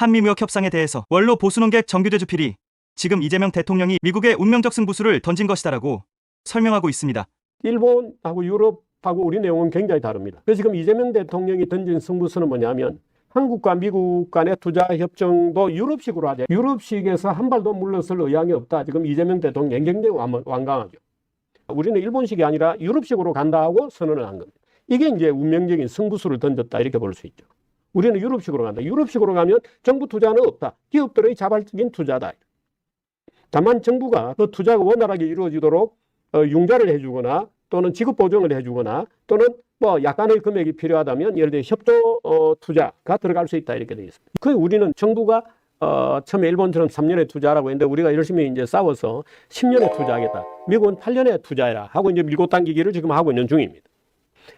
한미무역 협상에 대해서 원로 보수논객 정규재 주필이 지금 이재명 대통령이 미국의 운명적 승부수를 던진 것이다라고 설명하고 있습니다. 일본하고 유럽하고 우리 내용은 굉장히 다릅니다. 그래서 지금 이재명 대통령이 던진 승부수는 뭐냐면 한국과 미국 간의 투자 협정도 유럽식으로 하자. 유럽식에서 한 발도 물러설 의향이 없다. 지금 이재명 대통령 굉장히 완- 완강하죠. 우리는 일본식이 아니라 유럽식으로 간다고 선언을 한 겁니다. 이게 이제 운명적인 승부수를 던졌다 이렇게 볼 수 있죠. 우리는 유럽식으로 간다. 유럽식으로 가면 정부 투자는 없다. 기업들의 자발적인 투자다. 다만 정부가 그 투자가 원활하게 이루어지도록 어, 융자를 해주거나 또는 지급 보증을 해주거나 또는 뭐 약간의 금액이 필요하다면 예를 들어 협조 어, 투자가 들어갈 수 있다 이렇게 되어 있습니다. 그 우리는 정부가 어, 처음에 일본처럼 3년에 투자라고 했는데 우리가 열심히 이제 싸워서 10년에 투자하겠다. 미국은 8년에 투자해라 하고 이제 밀고 당기기를 지금 하고 있는 중입니다.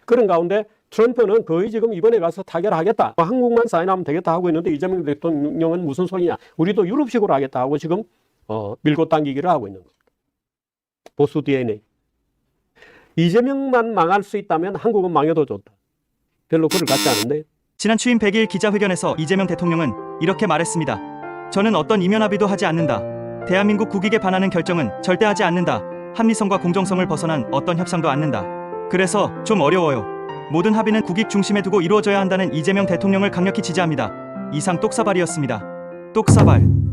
그런 가운데 트럼프는 거의 지금 이번에 가서 타결하겠다. 뭐 한국만 사인하면 되겠다 하고 있는데 이재명 대통령은 무슨 소리냐. 우리도 유럽식으로 하겠다 하고 지금 어, 밀고 당기기를 하고 있는 겁니다. 보수 DNA. 이재명만 망할 수 있다면 한국은 망해도 좋다. 별로 그를 같지 않은데 지난 취임 100일 기자회견에서 이재명 대통령은 이렇게 말했습니다. 저는 어떤 이면 합의도 하지 않는다. 대한민국 국익에 반하는 결정은 절대 하지 않는다. 합리성과 공정성을 벗어난 어떤 협상도 않는다. 그래서 좀 어려워요. 모든 합의는 국익 중심에 두고 이루어져야 한다는 이재명 대통령을 강력히 지지합니다. 이상 똑사발이었습니다. 똑사발.